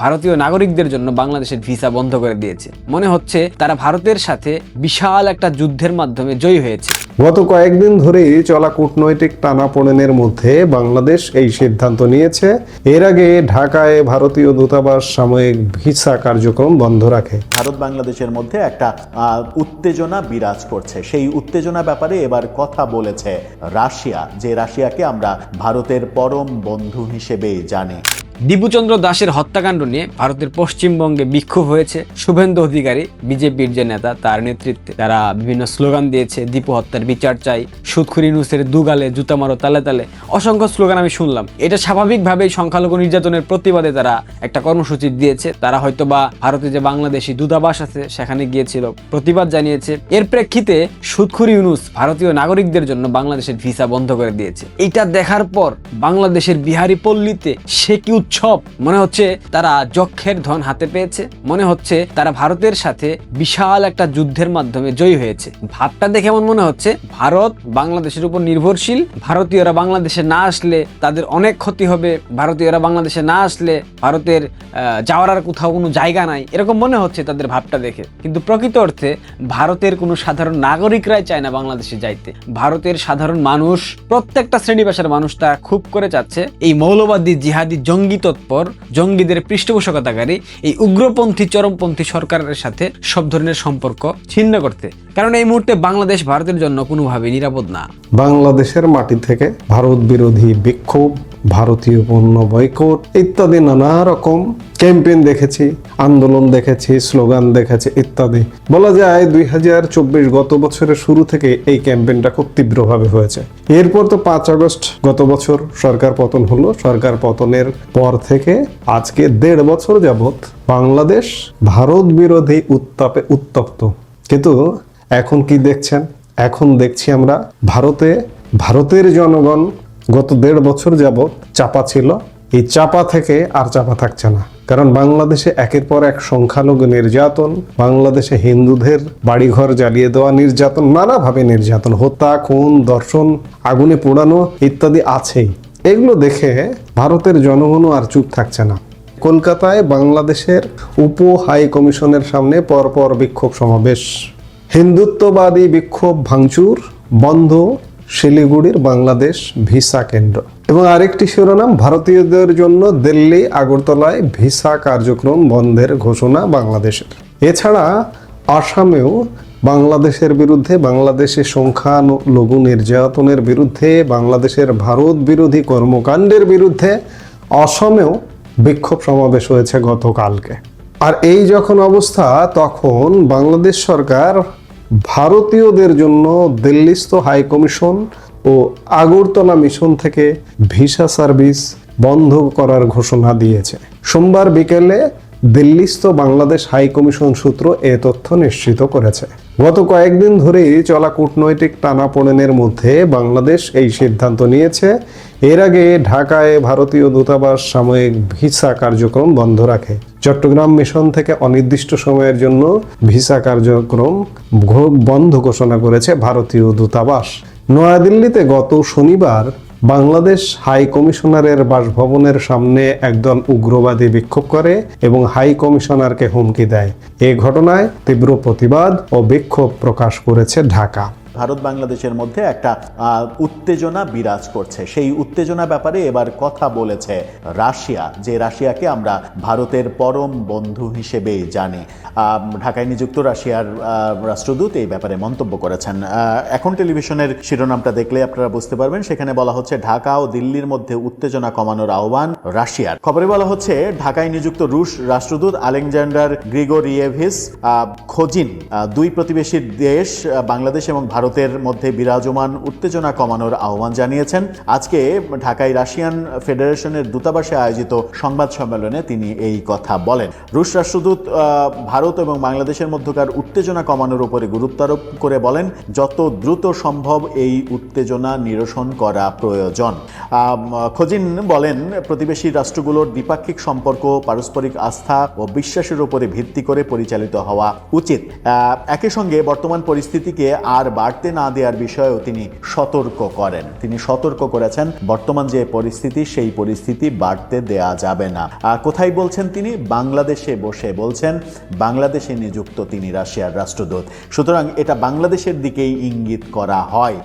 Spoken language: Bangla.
ভারতীয় নাগরিকদের জন্য বাংলাদেশের ভিসা বন্ধ করে দিয়েছে। মনে হচ্ছে তারা ভারতের সাথে বিশাল একটা যুদ্ধের মাধ্যমে জয়ী হয়েছে। গত কয়েকদিন ধরেই চলা কূটনৈতিক টানাপোড়েনের মধ্যে বাংলাদেশ এই সিদ্ধান্ত নিয়েছে। এর আগে ঢাকায় ভারতীয় দূতাবাস সাময়িক ভিসা কার্যক্রম বন্ধ রাখে। ভারত বাংলাদেশের মধ্যে একটা আহ, উত্তেজনা বিরাজ করছে। সেই উত্তেজনা ব্যাপারে এবার কথা বলেছে রাশিয়া যে রাশিয়াকে আমরা ভারতের পরম বন্ধু হিসেবেই জানি। দীপুচন্দ্র দাসের হত্যাকাণ্ড নিয়ে ভারতের পশ্চিমবঙ্গে বিক্ষোভ হয়েছে। শুভেন্দু অধিকারী, বিজেপির যে নেতা, তার নেতৃত্বে তারা বিভিন্ন স্লোগান দিয়েছে, দীপু হত্যার বিচার চাই সুদখুরি নুসের দুগালে জুতা মারো তালে তালে। অসংখ্য স্লোগান আমি শুনলাম। এটা স্বাভাবিকভাবেই সংখ্যালঘু নির্যাতনের প্রতিবাদে তারা একটা কর্মসূচি দিয়েছে। তারা হয়তো বা ভারতে যে বাংলাদেশি দূতাবাস আছে, সেখানে গিয়েছিল। প্রতিবাদ জানিয়েছে। এর প্রেক্ষিতে সুদখুরি ইউনুস ভারতীয় নাগরিকদের জন্য বাংলাদেশের ভিসা বন্ধ করে দিয়েছে। এটা দেখার পর বাংলাদেশের বিহারি পল্লীতে সে কি উৎসব। মনে হচ্ছে তারা যক্ষের ধন হাতে পেয়েছে। মনে হচ্ছে তারা ভারতের সাথে বিশাল একটা যুদ্ধের মাধ্যমে জয়ী হয়েছে। ভাবটা দেখে এমন মনে হচ্ছে, ভারত বাংলাদেশের উপর নির্ভরশীল। ভারতীয়রা বাংলাদেশে না আসলে তাদের অনেক ক্ষতি হবে। ভারতীয়রা বাংলাদেশে না আসলে ভারতের যাওয়ার আর কোথাও কোনো জায়গা নাই। এরকম মনে হচ্ছে তাদের ভাবটা দেখে। কিন্তু প্রকৃত অর্থে ভারতের কোনো সাধারণ নাগরিকরাই চায় না বাংলাদেশে যাইতে। ভারতের সাধারণ মানুষ, প্রত্যেকটা শ্রেণি পেশার মানুষ তা খুব করে চাচ্ছে। এই মৌলবাদী জিহাদি জঙ্গি তৎপর জঙ্গিদের পৃষ্ঠপোষকতাকারী এই উগ্রপন্থী, চরমপন্থী সরকারের সাথে সব ধরনের সম্পর্ক ছিন্ন করতে। কারণ এই মুহূর্তে বাংলাদেশ ভারতের জন্য কোনোভাবে নিরাপদ না। বাংলাদেশের মাটি থেকে ভারত বিরোধী বিক্ষোভ ভারতীয় পণ্য বয়কট ইত্যাদি নানা রকম ক্যাম্পেইন দেখেছি, আন্দোলন দেখেছি, স্লোগান দেখেছি ইত্যাদি। বলা যায় দুই হাজার চব্বিশ গত বছরের শুরু থেকে এই ক্যাম্পেইনটা খুব তীব্রভাবে হয়েছে। এরপর তো পাঁচ আগস্ট গত বছর সরকার পতন হলো। সরকার পতনের পর থেকে আজকে দেড় বছর যাবত বাংলাদেশ ভারত বিরোধী উত্তাপে উত্তপ্ত। কিন্তু এখন কি দেখছেন? এখন দেখছি আমরা ভারতে, ভারতের জনগণ গত দেড় বছর যাবৎ চাপা ছিল। এই চাপা থেকে আর চাপা থাকছে না। কারণ বাংলাদেশে একের পর এক সংখ্যালঘু নির্যাতন, বাংলাদেশে হিন্দুদের বাড়িঘর জ্বালিয়ে দেওয়া নির্যাতন, নানাভাবে নির্যাতন, হত্যা, খুন দর্শন আগুনে পোড়ানো ইত্যাদি আছেই। এগুলো দেখে ভারতের জনগণও আর চুপ থাকছে না। কলকাতায় বাংলাদেশের উপ হাই কমিশনের সামনে পরপর বিক্ষোভ সমাবেশ। হিন্দুত্ববাদী বিক্ষোভ ভাঙচুর, বন্ধ শিলিগুড়ির বাংলাদেশ ভিসা কেন্দ্র। এবং আরেকটি শিরোনাম, ভারতীয়দের জন্য দিল্লি, আগরতলায় ভিসা কার্যক্রম বন্ধের ঘোষণা বাংলাদেশের। এছাড়া আসামেও বাংলাদেশের বিরুদ্ধে বাংলাদেশের সংখ্যালঘু নির্যাতনের বিরুদ্ধে, বাংলাদেশের ভারত বিরোধী কর্মকাণ্ডের বিরুদ্ধে অসমেও বিক্ষোভ সমাবেশ হয়েছে গতকালকে। আর এই যখন অবস্থা, তখন বাংলাদেশ সরকার ভারতীয়দের জন্য দিল্লিস্থ হাই কমিশন ও আগরতলা মিশন থেকে ভিসা সার্ভিস বন্ধ করার ঘোষণা দিয়েছে। সোমবার বিকেলে দিল্লিস্থ বাংলাদেশ হাই কমিশন সূত্র এ তথ্য নিশ্চিত করেছে। গত কয়েকদিন ধরেই চলা কূটনৈতিক টানাপোড়েনের মধ্যে বাংলাদেশ এই সিদ্ধান্ত নিয়েছে এর আগে ঢাকায় ভারতীয় দূতাবাস সাময়িক ভিসা কার্যক্রম বন্ধ রাখে। চট্টগ্রাম মিশন থেকে অনির্দিষ্ট সময়ের জন্য ভিসা কার্যক্রম বন্ধ ঘোষণা করেছে ভারতীয় দূতাবাস। নয়াদিল্লিতে গত শনিবার বাংলাদেশ হাই কমিশনারের বাসভবনের সামনে একদল উগ্রবাদী বিক্ষোভ করে এবং হাই কমিশনারকে হুমকি দেয়। এ ঘটনায় তীব্র প্রতিবাদ ও বিক্ষোভ প্রকাশ করেছে ঢাকা। ভারত বাংলাদেশের মধ্যে একটা উত্তেজনা বিরাজ করছে। সেই উত্তেজনা ব্যাপারে এবার কথা বলেছে রাশিয়া, যে রাশিয়াকে আমরা ভারতের পরম বন্ধু হিসেবেই জানি। ঢাকায় নিযুক্ত রাশিয়ার রাষ্ট্রদূত এই ব্যাপারে মন্তব্য করেছেন। এখন টেলিভিশনের শিরোনামটা দেখলে আপনারা বুঝতে পারবেন, সেখানে বলা হচ্ছে ঢাকা ও দিল্লির মধ্যে উত্তেজনা কমানোর আহ্বান রাশিয়ার। খবরে বলা হচ্ছে ঢাকায় নিযুক্ত রুশ রাষ্ট্রদূত আলেকজান্ডার গ্রিগোরিয়েভিস খোজিন দুই প্রতিবেশী দেশ বাংলাদেশ এবং ভারতের মধ্যে বিরাজমান উত্তেজনা কমানোর আহ্বান জানিয়েছেন। আজকে ঢাকায় রাশিয়ান ফেডারেশনের দূতাবাসে আয়োজিত সংবাদ সম্মেলনে তিনি এই কথা বলেন। রুশ রাষ্ট্রদূত ভারত এবং বাংলাদেশের মধ্যকার উত্তেজনা কমানোর উপরে গুরুত্ব আরোপ করে বলেন, যত দ্রুত সম্ভব এই উত্তেজনা নিরসন করা প্রয়োজন। খোজিন বলেন, প্রতিবেশী রাষ্ট্রগুলোর দ্বিপাক্ষিক সম্পর্ক, পারস্পরিক আস্থা ও বিশ্বাসের উপরে ভিত্তি করে পরিচালিত হওয়া উচিত। একই সঙ্গে বর্তমান পরিস্থিতিকে আর বাড় বাড়তে না দেওয়ার বিষয়েও তিনি সতর্ক করেন। তিনি সতর্ক করেছেন, বর্তমান যে পরিস্থিতি, সেই পরিস্থিতি বাড়তে দেয়া যাবে না। কোথায় বলছেন তিনি? বাংলাদেশে বসে বলছেন, বাংলাদেশে নিযুক্ত তিনি রাশিয়ার রাষ্ট্রদূত। সুতরাং এটা বাংলাদেশের দিকেই ইঙ্গিত করা হয়।